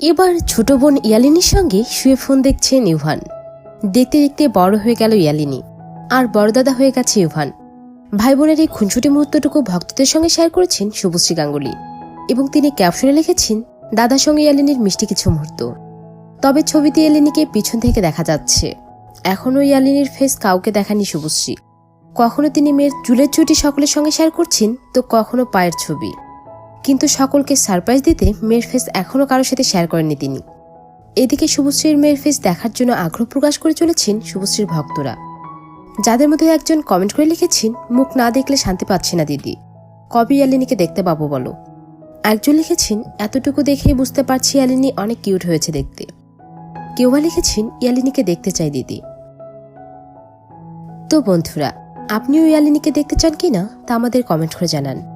এবার ছোট বোন ইয়ালিনীর সঙ্গে শুয়ে ফোন দেখছেন ইউভান দেখতে দেখতে বড় হয়ে গেল ইয়ালিনী, আর বড়দাদা হয়ে গেছে ইউভান। ভাই বোনের এই খুনছুটি মুহূর্তটুকু ভক্তদের সঙ্গে শেয়ার করেছেন শুভশ্রী গাঙ্গুলি, এবং তিনি ক্যাপশনে লিখেছেন, দাদার সঙ্গে ইয়ালিনীর মিষ্টি কিছু মুহূর্ত। তবে ছবিতে ইয়ালিনীকে পিছন থেকে দেখা যাচ্ছে। এখনও ইয়ালিনীর ফেস কাউকে দেখানি শুভশ্রী। কখনো তিনি মেয়ের চুলের ছুটি সকলের সঙ্গে শেয়ার করছেন, তো কখনো পায়ের ছবি। কিন্তু সকলকে সারপ্রাইজ দিতে মেয়ের ফেস এখনও কারোর সাথে শেয়ার করেননি তিনি। এদিকে শুভশ্রীর মেয়ের ফেস দেখার জন্য আগ্রহ প্রকাশ করে চলেছেন শুভশ্রীর ভক্তরা। যাদের মধ্যে একজন কমেন্ট করে লিখেছেন, মুখ না দেখলে শান্তি পাচ্ছে না, দিদি। কবে ইয়ালিনীকে দেখতে পাবো, বলো? একজন লিখেছেন, এতটুকু দেখেই বুঝতে পারছি ইয়ালিনী অনেক কিউট হয়েছে দেখতে। কেউ বা লিখেছেন, ইয়ালিনীকে দেখতে চাই, দিদি। তো বন্ধুরা, আপনিও ইয়ালিনীকে দেখতে চান কি না, তা আমাদের কমেন্ট করে জানান।